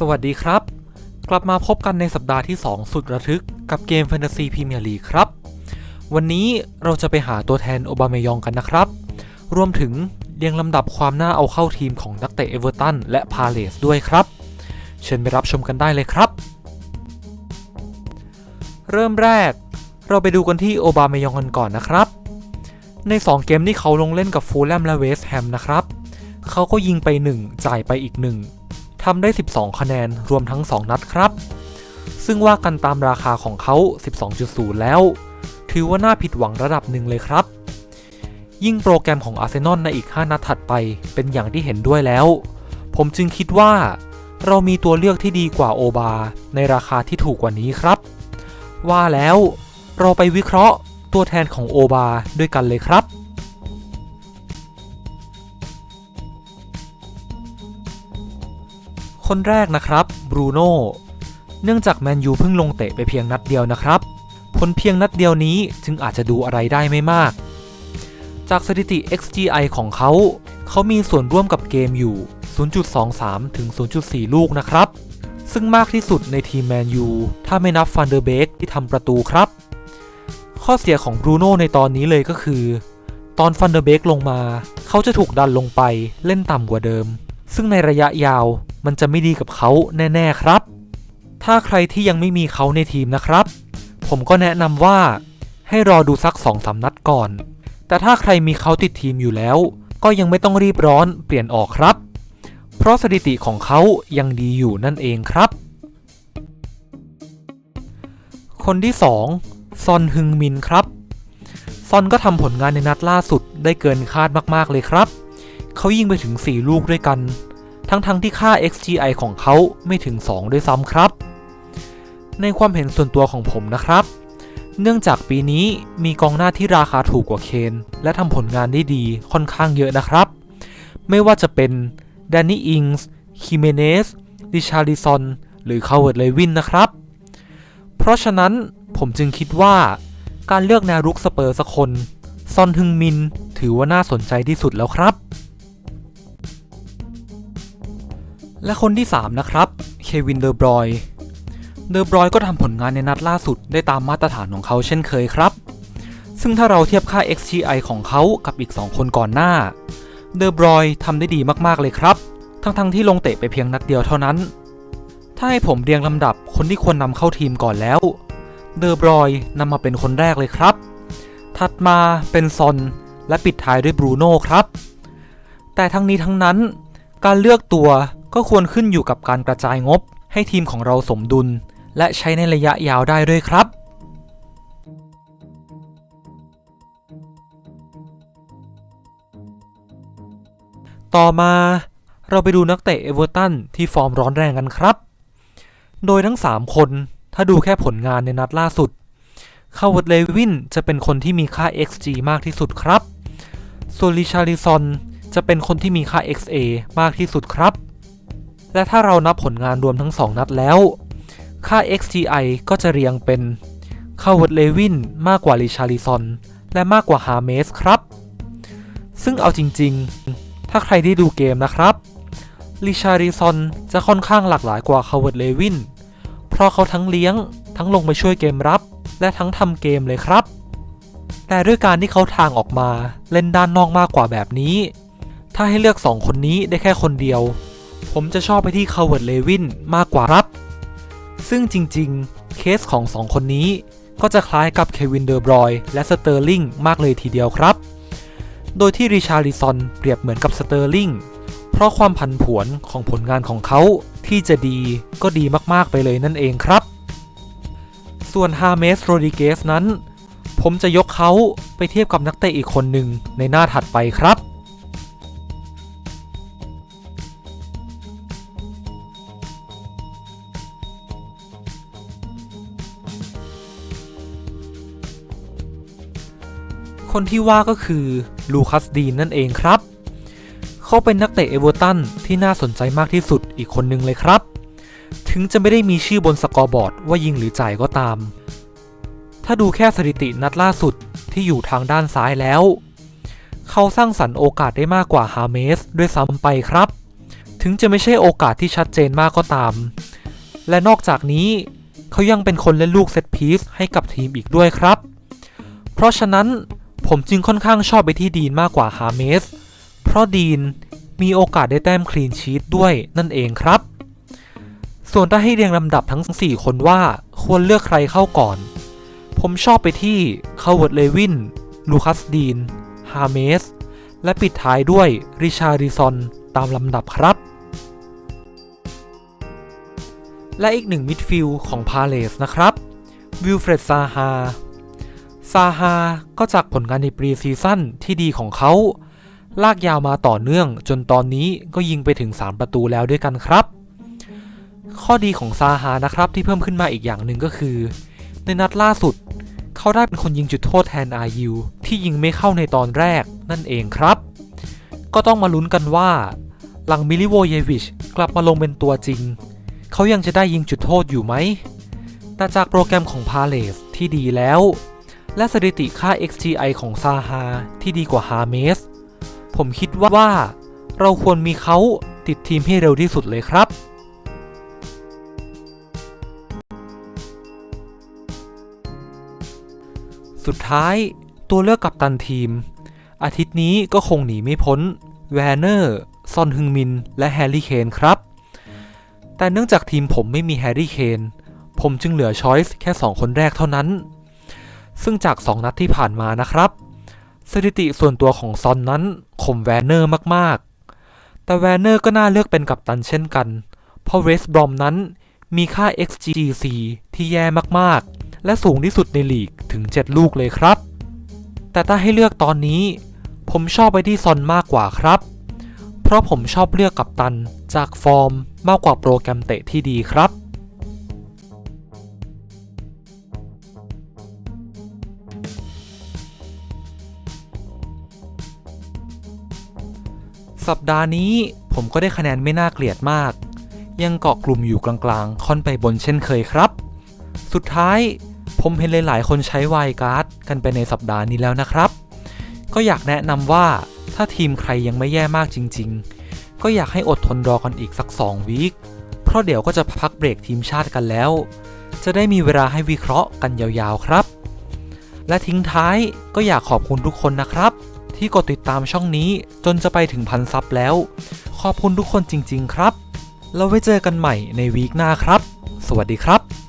สวัสดีครับ กลับมาพบกันในสัปดาห์ที่ 2 สุดระทึกกับเกม Fantasy Premier League ครับ วันนี้เราจะไปหาตัวแทนโอบาเมยองกันนะครับ รวมถึงเรียงลำดับความน่าเอาเข้าทีมของนักเตะเอเวอร์ตันและพาเลสด้วยครับ เชิญไปรับชมกันได้เลยครับ เริ่มแรก เราไปดูกันที่โอบาเมยองกันก่อนนะครับ ใน 2 เกมที่เขาลงเล่นกับฟูลแลมและเวสต์แฮมนะครับ เขาก็ยิงไป 1 จ่ายไปอีก 1 ทำได้ 12 คะแนนรวมทั้ง 2 นัดครับ ซึ่งว่ากันตามราคาของเขา 12.0 แล้ว ถือว่าน่าผิดหวังระดับหนึ่งเลยครับ ยิ่งโปรแกรมของอาร์เซนอลในอีก 5 นัดถัดไปเป็นอย่างที่เห็นด้วยแล้ว ผมจึงคิดว่า เรามีตัวเลือกที่ดีกว่าโอบาในราคาที่ถูกกว่านี้ครับ ว่าแล้วเราไปวิเคราะห์ตัวแทนของโอบาด้วยกันเลยครับ คนแรกนะครับบรูโน่เนื่องจากแมนยูเพิ่งลงเตะไปเพียงนัดเดียวนะครับ ผลเพียงนัดเดียวนี้จึงอาจจะดูอะไรได้ไม่มาก จากสถิติ XGI ของเขา เขามีส่วนร่วมกับเกมอยู่ 0.23 ถึง 0.4 ลูกนะครับ ซึ่งมากที่สุดในทีมแมนยูถ้าไม่นับฟันเดอร์เบกที่ทำประตูครับ ข้อเสียของบรูโน่ในตอนนี้เลยก็คือ ตอนฟันเดอร์เบกลงมา เขาจะถูกดันลงไปเล่นต่ำกว่าเดิม ซึ่งในระยะยาว มันจะไม่ดีกับเขาแน่ๆครับ ถ้าใครที่ยังไม่มีเขาในทีมนะครับ ผมก็แนะนำว่า ให้รอดูสัก2องสานัดก่อน แต่ถ้าใครมีเขาติดทีมอยู่แล้ว ก็ยังไม่ต้องรีบร้อนเปลี่ยนออกครับ เพราะสถิติของเขายังดีอยู่นั่นเองครับ คนที่ 2 ซอนฮึงมินครับ ซอนก็ทำผลงานในนัดล่าสุดได้เกินคาดมากๆเลยครับ เขายิงไปถึง 4 ลูกด้วยกัน ทั้งๆทที่ค่า XGI ของเขาไม่ถึง 2 ด้วยซ้ำครับ ในความเห็นส่วนตัวของผมนะครับ เนื่องจากปีนี้มีกองหน้าที่ราคาถูกกว่าเคน และทำผลงานได้ดีค่อนข้างเยอะนะครับ ไม่ว่าจะเป็นแดนนี่อิงส์คิเมเนสดิชาริซอน หรือคาร์เวิร์ดเลวินนะครับ เพราะฉะนั้นผมจึงคิดว่าการเลือกแนวรุกสเปอร์สักคน ซอนฮึงมินถือว่าน่าสนใจที่สุดแล้วครับ และคนที่ 3 นะครับ เควินเดอร์บรอย เดอร์บรอยก็ทำผลงานในนัดล่าสุดได้ตามมาตรฐานของเขาเช่นเคยครับ ซึ่งถ้าเราเทียบค่า XGI ของเขากับอีก 2 คนก่อนหน้า เดอร์บรอยทำได้ดีมากๆเลยครับ ทั้งๆทที่ลงเตะไปเพียงนัดเดียวเท่านั้น ถ้าให้ผมเรียงลำดับคนที่ควรนำเข้าทีมก่อนแล้ว เดอร์บรอยนำมาเป็นคนแรกเลยครับ ถัดมาเป็นซอนและปิดท้ายด้วยบรูโน่ครับ แต่ทั้งนี้ทั้งนั้นการเลือกตัว ก็ควรขึ้นอยู่กับการกระจายงบ ให้ทีมของเราสมดุล และใช้ในระยะยาวได้ด้วยครับต่อมาเราไปดูนักเตะเอเวอร์ตันที่ฟอร์มร้อนแรงกันครับ โดยทั้ง 3 คนถ้าดูแค่ผลงานในนัดล่าสุดคาร์วดเลวินจะเป็นคนที่มีค่า XG มากที่สุดครับ ส่วนลิชาริซอนจะเป็นคนที่มีค่า XA มากที่สุดครับ และถ้าเรานับผลงานรวมทั้ง 2 นัดแล้ว ค่า XGI ก็จะเรียงเป็นคาร์วดเลวินมากกว่าลิชาริซอน และมากกว่าฮาเมสครับ ซึ่งเอาจริงๆ ถ้าใครได้ดูเกมนะครับลิชาริซอนจะค่อนข้างหลากหลายกว่าคาร์วดเลวิน เพราะเขาทั้งเลี้ยง ทั้งลงไปช่วยเกมรับ และทั้งทำเกมเลยครับ แต่ด้วยการที่เขาทางออกมาเล่นด้านนอกมากกว่าแบบนี้ ถ้าให้เลือก 2 คนนี้ได้แค่คนเดียว ผมจะชอบไปที่คาร์เวิร์ดเลวินมากกว่าครับ ซึ่งจริงๆ เคสของ2คนนี้ก็จะคล้ายกับเควินเดอร์บรอยและสเตอร์ลิงมากเลยทีเดียวครับ โดยที่ริชาริซอนเปรียบเหมือนกับสเตอร์ลิงเพราะความผันผวนของผลงานของเขาที่จะดีก็ดีมากๆไปเลยนั่นเองครับ ส่วนฮาเมสโรดิเกสนั้น ผมจะยกเขาไปเทียบกับนักเตะอีกคนหนึ่งในหน้าถัดไปครับ คนที่ว่าก็คือลูคัสดีนนั่นเองครับ เขาเป็นนักเตะเอเวอร์ตันที่น่าสนใจมากที่สุดอีกคนหนึ่งเลยครับ ถึงจะไม่ได้มีชื่อบนสกอร์บอร์ดว่ายิงหรือจ่ายก็ตาม ถ้าดูแค่สถิตินัดล่าสุดที่อยู่ทางด้านซ้ายแล้ว เขาสร้างสรรค์โอกาสได้มากกว่าฮาเมสด้วยซ้ำไปครับ ถึงจะไม่ใช่โอกาสที่ชัดเจนมากก็ตาม และนอกจากนี้เขายังเป็นคนเล่นลูกเซตพีซให้กับทีมอีกด้วยครับ เพราะฉะนั้น ผมจึงค่อนข้างชอบไปที่ดีนมากกว่าฮาเมส เพราะดีนมีโอกาสได้แต้มคลีนชีตด้วยนั่นเองครับ ส่วนถ้าให้เรียงลำดับทั้ง 4 คนว่าควรเลือกใครเข้าก่อน ผมชอบไปที่คาร์เวิร์ดเลวิน ลูคัสดีน ฮาเมส และปิดท้ายด้วยริชาริซอนตามลำดับครับ และอีกหนึ่งมิดฟิลด์ของพาเลสนะครับวิลเฟรดซาฮา ซาฮาก็จากผลงานในปรีซีซั่นที่ดีของเขา ลากยาวมาต่อเนื่องจนตอนนี้ก็ยิงไปถึง 3 ประตูแล้วด้วยกันครับ ข้อดีของซาฮานะครับที่เพิ่มขึ้นมาอีกอย่างหนึ่งก็คือ ในนัดล่าสุด เขาได้เป็นคนยิงจุดโทษแทนอายูที่ยิงไม่เข้าในตอนแรกนั่นเองครับ ก็ต้องมาลุ้นกันว่า หลังมิลิโวเยวิชกลับมาลงเป็นตัวจริง เขายังจะได้ยิงจุดโทษอยู่ไหมแต่จากโปรแกรมของพาเลสที่ดีแล้ว และสถิติค่า XGI ของซาฮาที่ดีกว่าฮาเมส ผมคิดว่า เราควรมีเขาติดทีมให้เร็วที่สุดเลยครับ สุดท้ายตัวเลือกกัปตันทีม อาทิตย์นี้ก็คงหนีไม่พ้น แวร์เนอร์ ซอนฮึงมิน และแฮร์รี่เคนครับ แต่เนื่องจากทีมผมไม่มีแฮร์รี่เคน ผมจึงเหลือช้อยส์แค่ 2 คนแรกเท่านั้น ซึ่งจาก 2 นัดที่ผ่านมานะครับ สถิติส่วนตัวของซอนนั้นข่มแวร์เนอร์มากๆ แต่แวร์เนอร์ก็น่าเลือกเป็นกัปตันเช่นกัน เพราะเวสต์บรอมนั้นมีค่า XGC ที่แย่มากๆ และสูงที่สุดในลีกถึง 7 ลูกเลยครับ แต่ถ้าให้เลือกตอนนี้ ผมชอบไปที่ซอนมากกว่าครับ เพราะผมชอบเลือกกัปตันจากฟอร์มมากกว่าโปรแกรมเตะที่ดีครับ สัปดาห์นี้ผมก็ได้คะแนนไม่น่าเกลียดมาก ยังเกาะกลุ่มอยู่กลางๆ ค่อนไปบนเช่นเคยครับ สุดท้ายผมเห็นหลายๆ คนใช้ไวการ์ดกันไปในสัปดาห์นี้แล้วนะครับ ก็อยากแนะนำว่าถ้าทีมใครยังไม่แย่มากจริง ๆ ก็อยากให้อดทนรอกันอีกสัก 2 วีค เพราะเดี๋ยวก็จะพักเบรกทีมชาติกันแล้ว จะได้มีเวลาให้วิเคราะห์กันยาวๆครับ และทิ้งท้ายก็อยากขอบคุณทุกคนนะครับ ที่กดติดตามช่องนี้จนจะไปถึงพันซับแล้ว ขอบคุณทุกคนจริง ๆ ครับ แล้วไว้เจอกันใหม่ในวีคหน้าครับ สวัสดีครับ